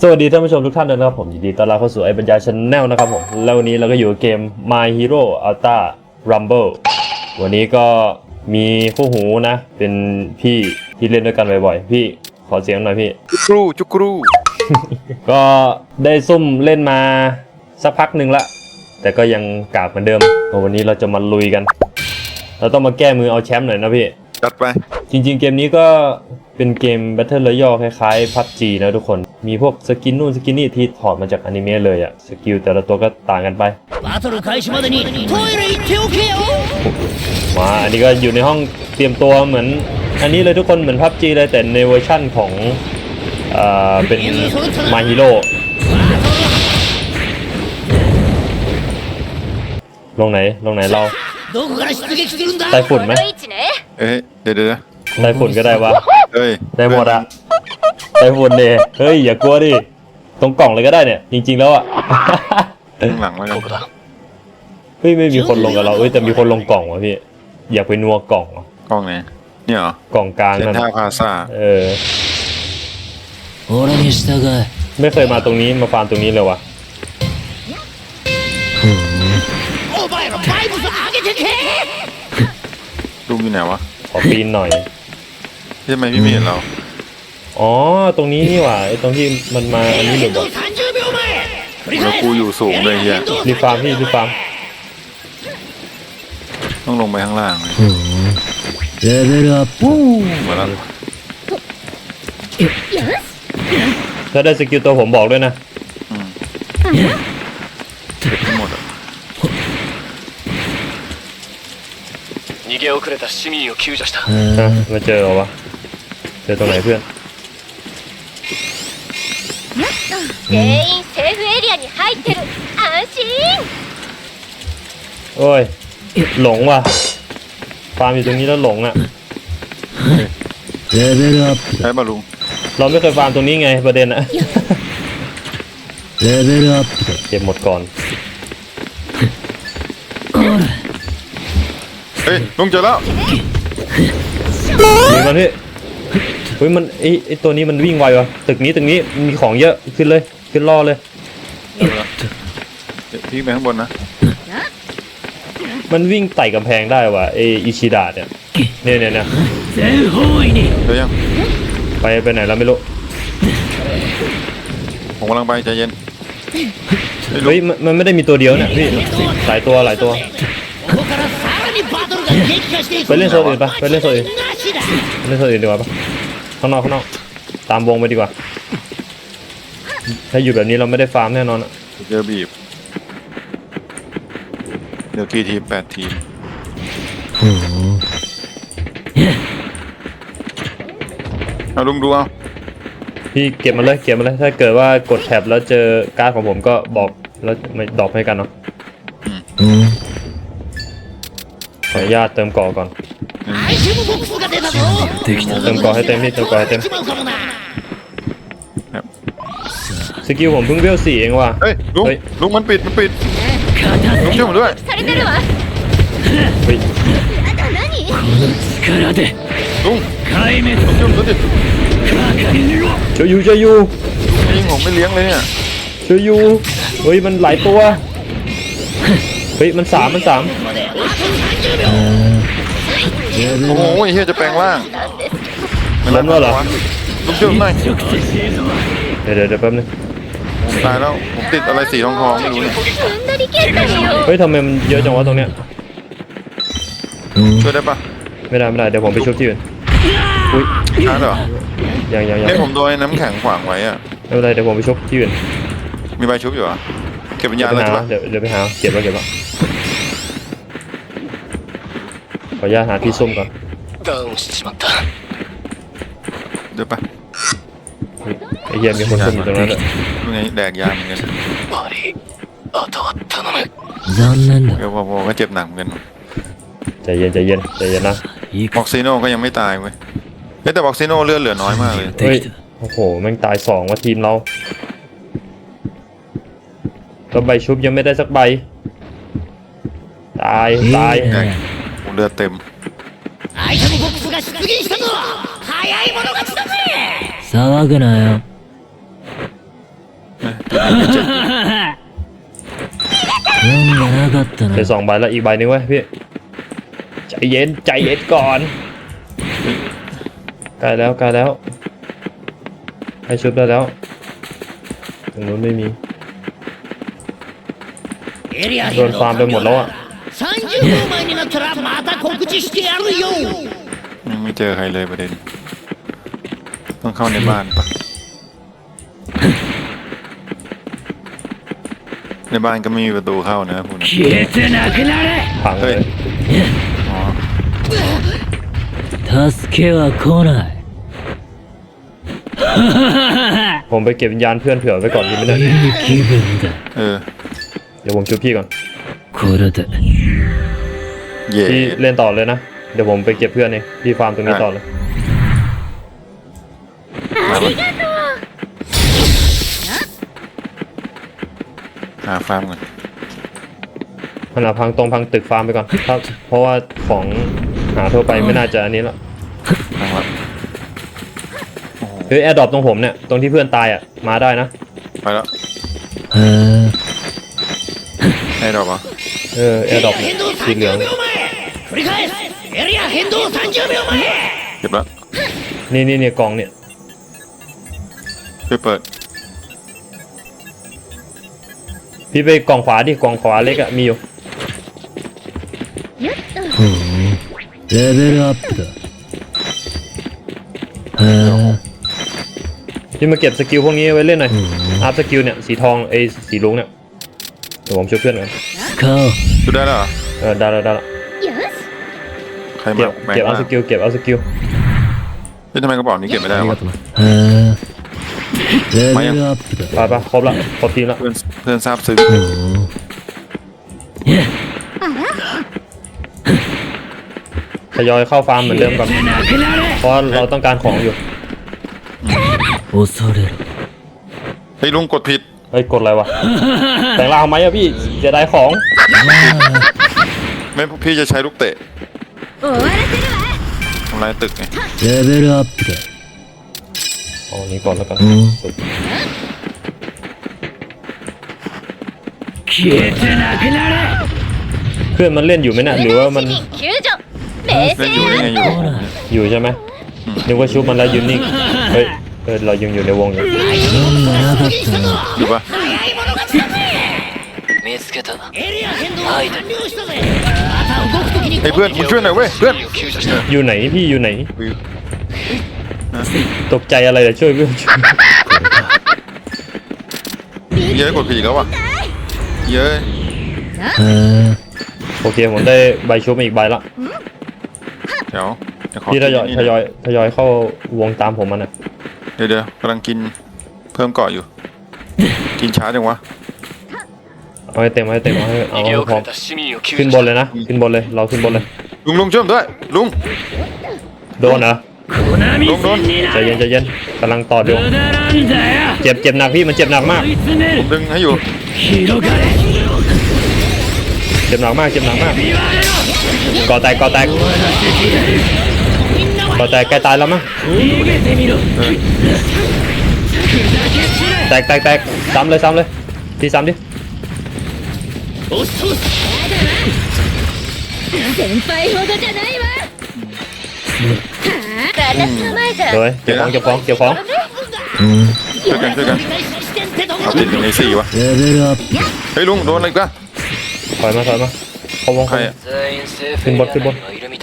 สวัสดีท่านผู้ชมทุกท่านด้วยนะครับผมยินดีต้อนรับเข้าสู่ไอ้ปัญญาชาแนลนะครับผม แล้ววันนี้เราก็อยู่กับเกม My Hero Ultra Rumble วันนี้ก็มีคู่หูนะ เป็นพี่ที่เล่นด้วยกันบ่อยๆ พี่ขอเสียงหน่อยพี่ จุกรูจุกรูก็ได้ซุ่มเล่นมาสักพักหนึ่งละ แต่ก็ยังกากเหมือนเดิมวันนี้เราจะมาลุยกัน เราต้องมาแก้มือเอาแชมป์หน่อยนะพี่ จัดไป จริงๆ เกมนี้ก็เป็นเกม Battle Royale คล้ายๆพับจีนะทุกคน มีพวกสกินนู่นสกินนี่ที่ถอดมาจากอนิเมะเลยอะสกิลแต่ละตัวก็ต่างกันไปมาอันนี้ก็อยู่ในห้องเตรียมตัวเหมือน อันนี้เลยทุกคนเหมือนพับจีเลยแต่ในเวอร์ชั่นของเอ่อเป็นมาฮิโร่ลงไหนลงไหนเรา どこから出撃するんだ ไต้ฝุ่นไหม この位置ね เอ้ยเดี๋ยวเดี๋ยวเดี๋ยว ไต้ฝุ่นก็ได้วะ เอ้ย ได้หมดอะไต้ฝุ่นเดเฮ้ย อย่ากลัวดิ ตรงกล่องเลยก็ได้เนี่ย จริง ๆ แล้วอะ ข้างหลังแล้วกัน เฮ้ยไม่มีคนลงกับเราเอ้ยแต่มีคนลงกล่องวะพี่ อยากไปนัวกล่องวะ กล้องไหนเนี่ยเหรอก ล่องกลาง เซน นั่น ท่า อะ พาซา เออ 俺に従え ไม่เคยมาตรงนี้มาฟาร์มตรงนี้เลยวะ ลูงอยู่ไหนวะขอปีนหน่อย ทำไมพี่ไม่เห็นเรา อ๋อ ตรงนี้นี่หว่าตรงที่มันมาอันนี้หนึ่งบอกแล้วกูอยู่สูงเลยเฮียรีฟาร์มพี่รีฟาร์มต้องลงไปข้างล่างเลยเลเอัปูเหมืแล้วถ้าได้สกิลตัวผมบอกด้วยนะอืงหมดอะ 逃げ遅れた市民を救助した ฮะมาเจอเหรอวะ เจอตรงไหนเพื่อน 全員セーフエリアに入ってる安心 โอ้ย หลงว่ะ ฟาร์มอยู่ตรงนี้แล้วหลงอ่ะ レベルアッ ใช่ป่ะลุง เราไม่เคยฟาร์มตรงนี้ไงประเด็นอะ プレベルアップ เก็บหมดก่อน เฮ้ยลุงเจอแล้ว ยิงมันพี่เฮ้ยมันไอไอตัวนี้มันวิ่งไววะตึกนี้ตึกนี้มีของเยอะขึ้นเลย ขึ้นล่อเลย เอาไปแล้วเดี๋ยวพี่ไปข้างบนนะ มันวิ่งไต่กำแพงได้ว่ะไออิชิดะเนี่ยเนี่ยเนี่ยเนี่ย 全方位に เดี๋ยวยัง ไปไปไหนแล้วไม่รู้ ผมกำลังไปใจเย็นเฮ้ยลุ เฮ้ย ง มันมันไม่ได้มีตัวเดียวเนี่ยพี่หลายตัวหลายตัว ไปเล่นโซนอื่นปะไปเล่นโซนอื่นเล่นโซนอื่นดีกว่าปะข้างนอกข้างนอกตามวงไปดีกว่า ถ้าอยู่แบบนี้เราไม่ได้ฟาร์มแน่นอนอะเจอบีบ เดี๋ยวกี่ทีแปดทีมเอาลุงดูเอาพี่เก็บมาเลยเก็บมาเลยถ้าเกิดว่ากดแท็บแล้วเจอการ์ดของผมก็บอกแล้วไม่ดอกให้กันเนาะ ขออนุญาตเติมก่อก่อน เติมก่อให้เต็มนี่เติมก่อให้เต็มสกิลผมเพิ่งเวลสี่เองว่ะเฮ้ยลุงลุงมันปิดมันปิดลุงช่วยผมด้วยเฮ้ยลุงลุงช่วยผมด้วยดิช่วยอยู่ช่วยอยู่ไม่ยิงผมไม่เลี้ยงเลยเนี่ยช่วยอยู่เฮ้ยมันหลายตัวเฮ้ยมันสามมันสาม โอ้โหไอ้เฮียจะแปลงร่าง ล้มแล้วเหรอ ลุงช่วยผมหน่อย เดี๋ยวเดี๋ยวเดี๋ยวแป๊บนึง ผมตายแล้วผมติดอะไรสีทองทองๆไม่รู้เนี่ย 踏んだり蹴ったりよ เฮ้ยทำไมมันเยอะจังวะตรงเนี้ย ช่วยได้ปะ ไม่ได้ไม่ได้เดี๋ยวผมไปชุบที่อื่นอุ้ย ช้าเหรอ ยังยังยัง เฮ้ยผมโดนน้ำแข็งขวางไว้อะ ไม่เป็นไรเดี๋ยวผมไปชุบที่อื่น มีใบชุบอยู่เหรอเก็บวิญ เดี๋ ญา ยว ณ ไป เลย หา ใช่ปะ เดี๋ยวเดี๋ยวไปหาเก็บไว้เก็บไว้ข ออนุญาตหาที่ซุ่มก่อน ダウンしちまった เดี๋ยวปะ เฮ้ยไอ้เหี้ยมีคนซุ่มอยู่ตรงนั้นเลย ลุงไงแดกยาเหมือนกัน マリーあとは頼む残念だ เดี๋ยวพอๆก็เจ็บหนักเหมือนกัน ใจเย็นใจเย็นใจเย็นนะ いい บ็อกซิโน่ก็ยังไม่ตายเว้ยเฮ้ยแต่บ็อกซิโน่เลือดเหลือน้อยมากเลย เฮ้ยโอ้โหแม่งตายสองว่าทีมเราแล้วใบชุบยังไม่ได้สักใบ ตายตาย แดกผม เลือดเต็ม アイテムボックスが出現したぞ早い者勝ちだぜ騒ぐなよ 運がなかったな เป็นสองใบแล้วอีกใบหนึงเว้ยพี่ใจเย็นใจเย็นก่อนใกล้แล้วใกล้แล้วให้ชุบได้แล้วตรงนู้นไม่มี エリアโดนฟาร์มไปหมดแล้วอ่ะ 30秒前になったらまた告知してやるよ ยังไม่เจอใครเลยประเด็น ต้องเข้าในบ้านปะในบ้านก็ไม่มีประตูเข้านะพวกนั้น 消えてなくなれ พังเลย อ๋อ 助けは来ない ผมไปเก็บวิญญาณเพื่อนเผื่อไว้ก่อนดีไหมเนี่ย いい気分だ เออ เดี๋ยวผมชุบพี่ก่อน これで เย่ พี่เล่นต่อเลยนะ เดี๋ยวผมไปเก็บเพื่อนเองพี่ฟาร์มตรงนี้ต่อเลย มาปะหาฟาร์มก่อน มันเอาพังตรงพังตึกฟาร์มไปก่อนครับเพราะว่าของหาทั่วไปไม่น่าจะอันนี้ละ ทางละ เฮ้ยแอร์ดรอปตรงผมเนี่ยตรงที่เพื่อนตายอ่ะมาได้นะ ไปแล้ว へえ ให้ดอกเหรอ เออแอ エ ร์ リ ดรอ ア ป 変動 สีเหลือง 30秒前繰り返すエリア変動30秒前 เก็บแล้ว นี่นี่เนี่ยกล่องเนี่ย ช่วยเปิด พี่ไปกล่องขวาดิกล่องขวาเล็กอะมีอยู่ ほうレベルアップだへえ พี่มาเก็บสกิลพวกนี้ไว้เล่นหน่อย ほう อัพสกิลเนี่ยสีทองไอ้สีลุงเนี่ยเ ผมช่วยเพื่อนก่อนเข้าดูได้แล้วเหรอเออได้แล้วได้แล้วใครมเก็บแม่งเก็บเอาสกิลเก็บเอาสกิลเฮ้ยทำไมกระเป๋านี้เก็บไม่ได้วะเอไม่ยังไปไปครบละครบทีมละเพื่อนเพื่อนทราบซึ้งทยอยเข้าฟาร์มเหมือนเดิมกับเพราะเราต้องการของอยู่โอ้โซเฮ้ยลุงกดผิด เฮ้ยกดอะไรวะแต่งร่างทำไมอะพี่เสียดายของ ไม่พี่จะใช้ลูกเตะ 終わらせるわ ทำลายตึกไง レベルアップだ เอาอันนี้ก่อนแล้วกัน うん 消えてなくなれ เพื่อนมันเล่นอยู่ไหมเนี่ยหรือว่ามัน 主人救助冷 เล่น 静 อยู่ได้ไงอยู่ อยู่ใช่ไหมนึกว่าชุบมันแล้วยืนนิ่งเฮ้ย เออเรายังอยู่ในวงอยู่อยู่ปะไอ้เพื่อนมึงช่วยหน่อยเว้ยเพื่อนอยู่ไหนพี่อยู่ไหน ตกใจอะไรเลยช่วยเพื่อนช่วยเยอะกว่าผิดแล้วว่ะเยอะโอเคผมได้ใบชุบมาอีกใบละเดี๋ยวพี่ทยอยทยอยทยอยเข้าวงตามผมมันะ ดี๋ยวเดี๋ยวกำลังกินเพิ่มเกาะอยู่ กินช้าจังวะ เอาให้เต็มเอาให้เต็มเอาให้เอา 逃 ให้ げ พร้อ 遅 ม れた市民を救 ขึ้น 助 บ し นเลยนะขึ้นบนเลยเราขึ้นบนเลย ลุงลุงช่วยผมด้วย ลุง โดนเหรอ ลุงโดน ใจเย็นใจเย็นกำลังต่อเดียว 無駄なんだよ เจ็บเจ็บหนักพี่มันเจ็บหนักมาก 追い詰め ผ る มดึงให้อยู่ 広がれ เจ็บหนักมากเจ็บหนักมากก่อแตกก่อแตก ต่อแตกแกตายแล้วมั้งแตกแตกแตกซ้ำเลยซ้ำเลยทีซ้ำดิโดยเก็บของเก็บของเก็บของช่วยกันช่วยกันเอาติดอยู่ในสี่วะเฮ้ยลุงโดนอะไรกันถอยมาถอยมาเขาวงใครขึ้นบนขึ้นบน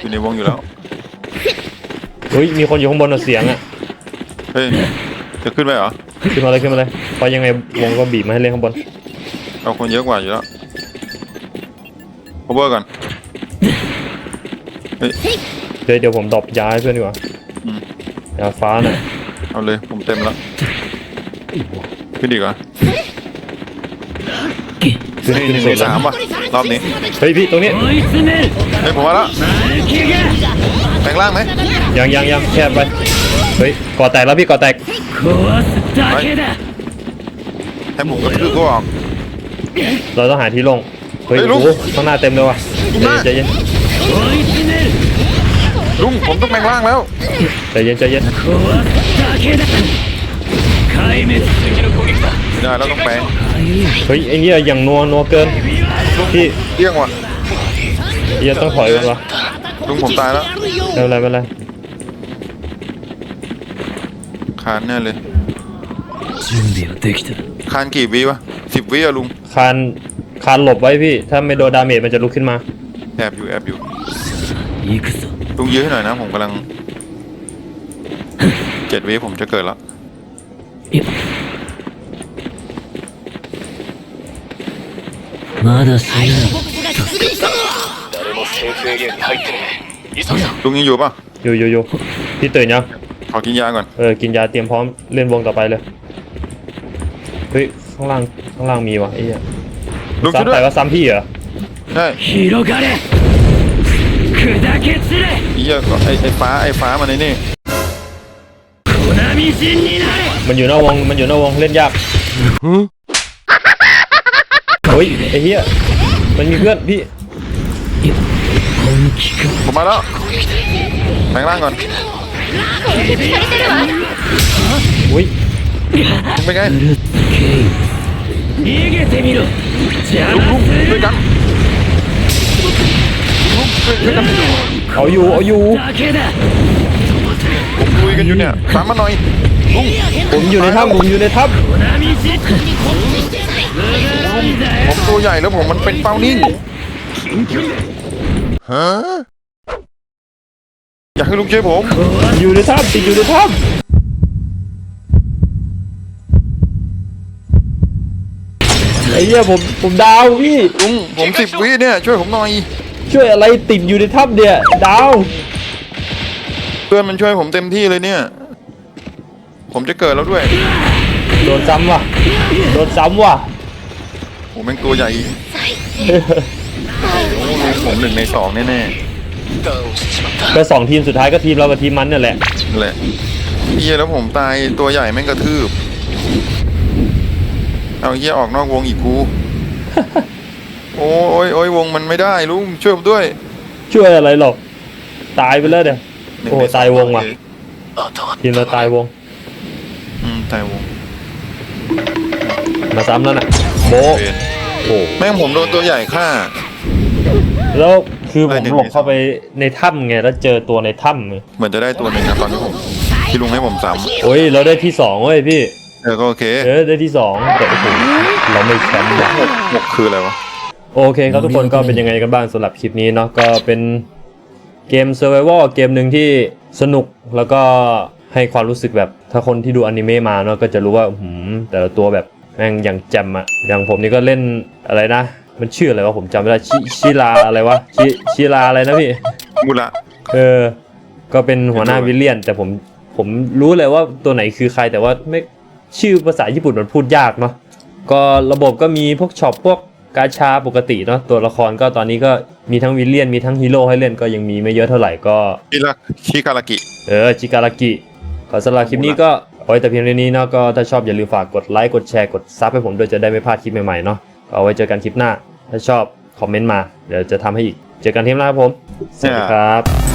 อยู่ในวงอยู่แล้ว เฮ้ยมีคนอยู่ข้างบนเสียงอะเฮ้ยจะขึ้นไปเหรอขึ้นมาเลยขึ้นมาเลยเพรยังไงวงก็บีบมาให้เล่นข้างบนเอาคนเยอะกว่าอยู่แล้วโอเวอร์ก่อนเฮ้ยเดี๋ยวเดี๋ยวผมดรอปยาให้เพื่อนดีกว่าอยาฟ้าหน่อยเอาเลยผมเต็มแล้วขึ้นดีกว่าขึ้นขึ้นสุดสามอะรอบนี้เฮ้ยพี่ตรงนี้เฮ้ยผมมาแล้ว แปลงร่างไหมยังยังยังแคบไปเฮ้ยก่อแตกแล้วพี่ก่อแตกให้หมูกระทือก็ออก เราต้องหาที่ลงเฮ้ยเฮ้ลุงข้างหน้าเต็มเลยว่ะลุงมใจเย็นลุงผมต้องแปลงร่างแล้ว ใจเย็นใจเย็นใจเย็นไม่ได้แล้วต้องแปลงเฮ้ยไอ้เนี่ยอย่างนัวนัวเกินพี่เอี้ยงว่ะเดี๋ยต้องถอยก่อนวะ ลุงผมตายแล้ว ไม่เป็นไรไม่เป็นไร คานแน่เลย 準備はできた คานกี่วิวะสิบวิอะลุง คานคานหลบไว้พี่ ถ้าไม่โดนดาเมจมันจะลุกขึ้นมา แอบอยู่แอบอยู่ 行くぞ ลุงยื้อให้หน่อยนะ ผมกำลังเจ็ดวิผมจะเกิดแล้ว いやまだ死ぬ 誰もセーフエリアに入ってねえ急ぐぞ ลุงยังอยู่ป่ะ อยู่อยู่อยู่พี่ตื่นยัง ขอกินยาก่อน เออ กินยาเตรียมพร้อมเล่นวงต่อไปเลย เฮ้ย ข้างล่าง ข้างล่างมีวะไอ้เหี้ย ลุงช่วย ซ้ำ ด้วย แต่ว่าซ้ำพี่เหรอ ใช่ 広がれ砕け散れ ไอ้เหี้ยก็ไอ้ไอ้ฟ้าไอ้ฟ้ามันไอ้นี่ 粉みじんになれ มันอยู่นอกวง มันอยู่นอกวงเล่นยากเฮ้ยไอ้เหี้ย มันมีเพื่อนพี่ 本気か ผมมาแล้วแปงร่างก่อนอุ้ยเป็นไงกลุด้วยกันลุดันเอาอยู่เอาอยู่ผมคุยกันอยู่เนี่ยตามมาหน่อยผมอยู่ในถ้ำผมอยู่ในถ้ำผมตัวใหญ่แล้วผมมันเป็นเป้านิ่ง ฮะอยากให้ลุงช่วยผมำอยู่ในถ้ำติดอยู่ในถ้ำไอ้เหี้ยผมผมดาวพี่ ลุงผมสิบวิเนี่ยช่วยผมหน่อยช่วยอะไรติดอยู่ในถ้ำเนี่ย ดาว เพื่อนมันช่วยผมเต็มที่เลยเนี่ย ผมจะเกิดแล้วด้วยโดนซ้ำว่ะ โดนซ้ำว่ะ ผมเป็นตัวใหญ่最 ของหนึ่งในสองแน่ๆไปสองทีมสุดท้ายก็ทีมเรากับทีมมันเนี่ยแหละ ๆแหละเฮียแล้วผมตายตัวใหญ่แม่งกระทืบ เอาเฮียออกนอกวงอีกกู โอ้ยโอ้ยวงมันไม่ได้ลุงช่วยผมด้วยช่วยอะไรหรอก ตายไปแล้วเดี๋ยวโอ้ตายวงว่ะ ทีมเราตายวง อืมตายวงมาซ้ำแล้วนะโบโอ้แม่งผมโดนตัวใหญ่ฆ่า แล้วคือผมได้หนึ่งหลบในสองเข้าไปในถ้ำไงแล้วเจอตัวในถ้ำไงเหมือนจะได้ตัวหนึ่งนะตอนที่ผมที่ลุงให้ผมซ้โอ้ยเราได้ที่สองเว้ยพี่ำเออก็โอเคเออได้ที่สองแต่โอ้โหเราไม่แชมป์ว่ะหกคืออะไรวะโอเคครับทุกคนก็เป็นยังไงกันบ้างสำหรับคลิปนี้เนาะก็เป็นเกม Survival เกมหนึ่งที่สนุกแล้วก็ให้ความรู้สึกแบบถ้าคนที่ดูอนิเมะมาเนาะก็จะรู้ว่าหืมแต่ละตัวแบบแม่งอย่างแจมอะอย่างผมนี่ก็เล่นอะไรนะ มันชื่ออะไรวะผมจำไม่ได้ชิชิลาอะไรวะชิชิลาอะไรนะพี่มุระเออ ก็เป็นหัวหน้าวิลเลียน แต่ผมผมรู้เลยว่าตัวไหนคือใครแต่ว่าไม่ชื่อภาษาญี่ปุ่นมันพูดยากเนาะก็ระบบก็มีพวกช็อปพวกกาชาปกติเนาะตัวละครก็ตอนนี้ก็มีทั้งวิลเลียนมีทั้งฮีโร่ให้เล่นก็ยังมีไม่เยอะเท่าไหร่ก็ชิราชิคารากิ เออจิการากิขอสำหรับคลิปนี้ก็เอาไว้แต่เพียงเท่านี้เนาะก็ถ้าชอบอย่าลืมฝากกดไลค์กดแชร์กดซับให้ผมด้วยจะได้ไม่พลาดคลิปใหม่ๆเนาะก็ เอาไว้เจอกันคลิปหน้า ถ้าชอบคอมเมนต์มา เดี๋ยวจะทำให้อีก เจอกันทีมหน้าครับผม สวัสดีครับ